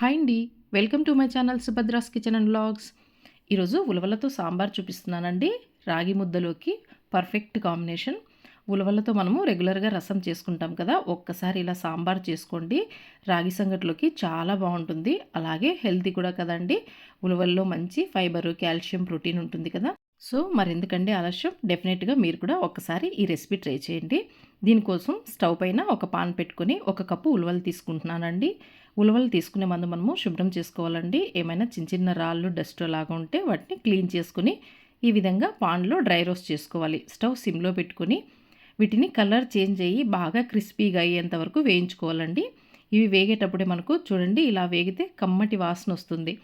Hi అండి. Welcome to my channel Subhadra's kitchen and vlogs ఈరోజు ఉలవలతో సాంబార్ చూపిస్తున్నానండి. రాగి ముద్దలోకి పర్ఫెక్ట్ కాంబినేషన్. ఉలవలతో మనము రెగ్యులర్గా రసం చేసుకుంటాం కదా ఒక్కసారి ఇలా సాంబార్ చేసుకోండి. రాగి సంగట్లోకి చాలా బాగుంటుంది. అలాగే హెల్తీ కూడా కదండి. ఉలవల్లో మంచి ఫైబర్ కాల్షియం ప్రోటీన్ ఉంటుంది కదా. సో మరెందుకండి ఆలస్యం? డెఫినెట్గా మీరు కూడా ఒక్కసారి ఈ రెసిపీ ట్రై చేయండి. దీనికోసం స్టవ్ పైన ఒక పాన్ పెట్టుకొని ఒక కప్పు ఉలవలు తీసుకుంటున్నానండి. ఉలవలు తీసుకునే మందు మనము శుభ్రం చేసుకోవాలండి. ఏమైనా చిన్న చిన్న రాళ్ళు డస్ట్ లాగా ఉంటే వాటిని క్లీన్ చేసుకుని ఈ విధంగా పాన్లో డ్రై రోస్ట్ చేసుకోవాలి. స్టవ్ సిమ్లో పెట్టుకొని వీటిని కలర్ చేంజ్ అయ్యి బాగా క్రిస్పీగా అయ్యేంత వరకు వేయించుకోవాలండి. ఇవి వేగేటప్పుడే మనకు చూడండి ఇలా వేగితే కమ్మటి వాసన వస్తుంది.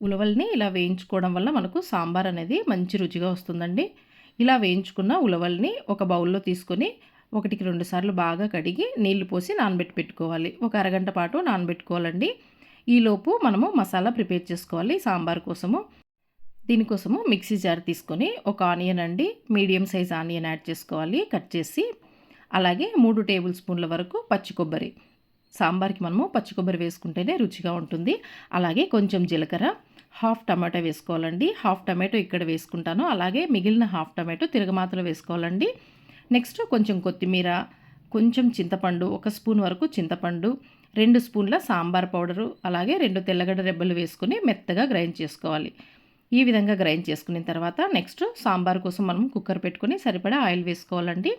ఉలవల్ని ఇలా వేయించుకోవడం వల్ల మనకు సాంబార్ అనేది మంచి రుచిగా వస్తుందండి. ఇలా వేయించుకున్న ఉలవల్ని ఒక బౌల్లో తీసుకొని ఒకటికి రెండు సార్లు బాగా కడిగి నీళ్ళు పోసి నానబెట్టి పెట్టుకోవాలి. ఒక అరగంట పాటు నానబెట్టుకోవాలండి. ఈలోపు మనము మసాలా ప్రిపేర్ చేసుకోవాలి సాంబార్ కోసము. దీనికోసము మిక్సీ జార్ తీసుకొని ఒక ఆనియన్ అండి మీడియం సైజ్ ఆనియన్ యాడ్ చేసుకోవాలి కట్ చేసి. అలాగే మూడు టేబుల్ స్పూన్ల వరకు పచ్చి కొబ్బరి. సాంబార్కి మనము పచ్చి కొబ్బరి వేసుకుంటేనే రుచిగా ఉంటుంది. అలాగే కొంచెం జీలకర్ర హాఫ్ టమాటో వేసుకోవాలండి. హాఫ్ టమాటో ఇక్కడ వేసుకుంటాను. అలాగే మిగిలిన హాఫ్ టమాటో తిరగమాతలో వేసుకోవాలండి. నెక్స్ట్ కొంచెం కొత్తిమీర కొంచెం చింతపండు ఒక స్పూన్ వరకు చింతపండు రెండు స్పూన్ల సాంబార్ పౌడరు అలాగే రెండు తెల్లగడ్డ రెబ్బలు వేసుకుని మెత్తగా గ్రైండ్ చేసుకోవాలి. ఈ విధంగా గ్రైండ్ చేసుకున్న తర్వాత నెక్స్ట్ సాంబార్ కోసం మనం కుక్కర్ పెట్టుకొని సరిపడా ఆయిల్ వేసుకోవాలండి.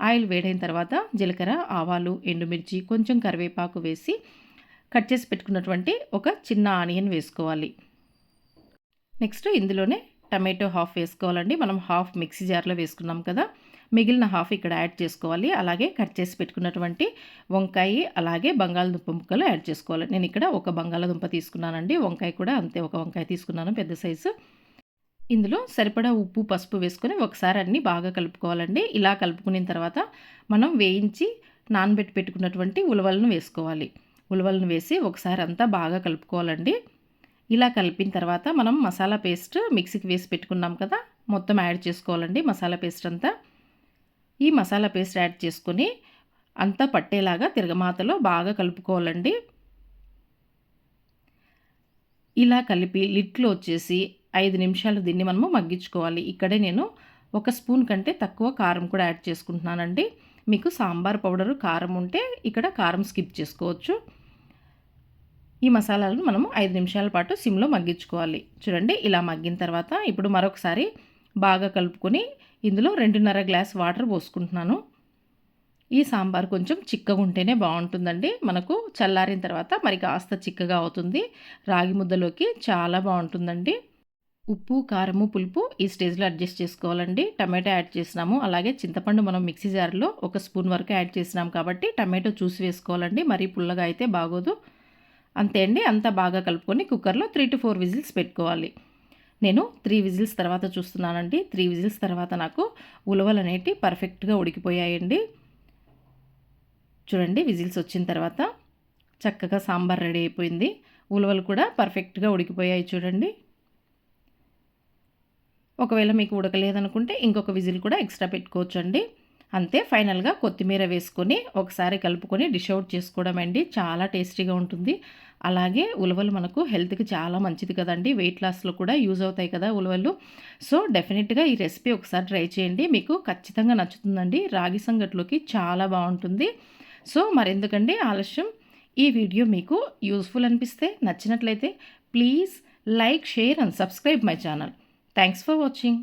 ఆయిల్ వేడైన తర్వాత జీలకర్ర ఆవాలు ఎండుమిర్చి కొంచెం కరివేపాకు వేసి కట్ చేసి పెట్టుకున్నటువంటి ఒక చిన్న ఆనియన్ వేసుకోవాలి. నెక్స్ట్ ఇందులోనే టమాటో హాఫ్ వేసుకోవాలండి. మనం హాఫ్ మిక్సీ జార్లో వేసుకున్నాం కదా. మిగిలిన హాఫ్ ఇక్కడ యాడ్ చేసుకోవాలి. అలాగే కట్ చేసి పెట్టుకున్నటువంటి వంకాయ అలాగే బంగాళదుంప ముక్కలు యాడ్ చేసుకోవాలి. నేను ఇక్కడ ఒక బంగాళదుంప తీసుకున్నానండి. వంకాయ కూడా అంతే ఒక వంకాయ తీసుకున్నాను పెద్ద సైజు. ఇందులో సరిపడా ఉప్పు పసుపు వేసుకొని ఒకసారి అన్నీ బాగా కలుపుకోవాలండి. ఇలా కలుపుకున్న తర్వాత మనం వేయించి నానబెట్టి పెట్టుకున్నటువంటి ఉలవలను వేసుకోవాలి. ఉలవలను వేసి ఒకసారి అంతా బాగా కలుపుకోవాలండి. ఇలా కలిపిన తర్వాత మనం మసాలా పేస్ట్ మిక్సీకి వేసి పెట్టుకున్నాం కదా మొత్తం యాడ్ చేసుకోవాలండి మసాలా పేస్ట్ అంతా. ఈ మసాలా పేస్ట్ యాడ్ చేసుకొని అంతా పట్టేలాగా తిరగమాతలో బాగా కలుపుకోవాలండి. ఇలా కలిపి లిట్లో వచ్చేసి ఐదు నిమిషాలు దీన్ని మనము మగ్గించుకోవాలి. ఇక్కడే నేను ఒక స్పూన్ కంటే తక్కువ కారం కూడా యాడ్ చేసుకుంటున్నానండి. మీకు సాంబార్ పౌడరు కారం ఉంటే ఇక్కడ కారం స్కిప్ చేసుకోవచ్చు. ఈ మసాలాలను మనము ఐదు నిమిషాల పాటు సిమ్లో మగ్గించుకోవాలి. చూడండి ఇలా మగ్గిన తర్వాత ఇప్పుడు మరొకసారి బాగా కలుపుకొని ఇందులో రెండున్నర గ్లాస్ వాటర్ పోసుకుంటున్నాను. ఈ సాంబార్ కొంచెం చిక్కగా ఉంటేనే బాగుంటుందండి. మనకు చల్లారిన తర్వాత మరి కాస్త చిక్కగా అవుతుంది. రాగి ముద్దలోకి చాలా బాగుంటుందండి. ఉప్పు కారము పులుపు ఈ స్టేజ్లో అడ్జస్ట్ చేసుకోవాలండి. టమాటో యాడ్ చేసినాము. అలాగే చింతపండు మనం మిక్సీ జార్లో ఒక స్పూన్ వరకు యాడ్ చేసినాం కాబట్టి టమాటో చూసి వేసుకోవాలండి. మరీ పుల్లగా అయితే బాగోదు. అంతే అండి. అంతా బాగా కలుపుకొని కుక్కర్లో త్రీ టు ఫోర్ విజిల్స్ పెట్టుకోవాలి. నేను త్రీ విజిల్స్ తర్వాత చూస్తున్నానండి. త్రీ విజిల్స్ తర్వాత నాకు ఉలవలు అనేవి పర్ఫెక్ట్గా ఉడికిపోయాయండి. చూడండి విజిల్స్ వచ్చిన తర్వాత చక్కగా సాంబార్ రెడీ అయిపోయింది. ఉలవలు కూడా పర్ఫెక్ట్గా ఉడికిపోయాయి చూడండి. ఒకవేళ మీకు ఉడకలేదనుకుంటే ఇంకొక విజిల్ కూడా ఎక్స్ట్రా పెట్టుకోవచ్చు అండి అంతే ఫైనల్గా కొత్తిమీర వేసుకొని ఒకసారి కలుపుకొని డిష్ అవుట్ చేసుకోవడం అండి చాలా టేస్టీగా ఉంటుంది. అలాగే ఉలవలు మనకు హెల్త్కి చాలా మంచిది కదండి. వెయిట్ లాస్లో కూడా యూజ్ అవుతాయి కదా ఉలవలు. సో డెఫినెట్గా ఈ రెసిపీ ఒకసారి ట్రై చేయండి. మీకు ఖచ్చితంగా నచ్చుతుందండి. రాగి సంగట్లోకి చాలా బాగుంటుంది. సో మరెందుకండి ఆలస్యం? ఈ వీడియో మీకు యూస్ఫుల్ అనిపిస్తే నచ్చినట్లయితే please like share and subscribe my channel. Thanks for watching.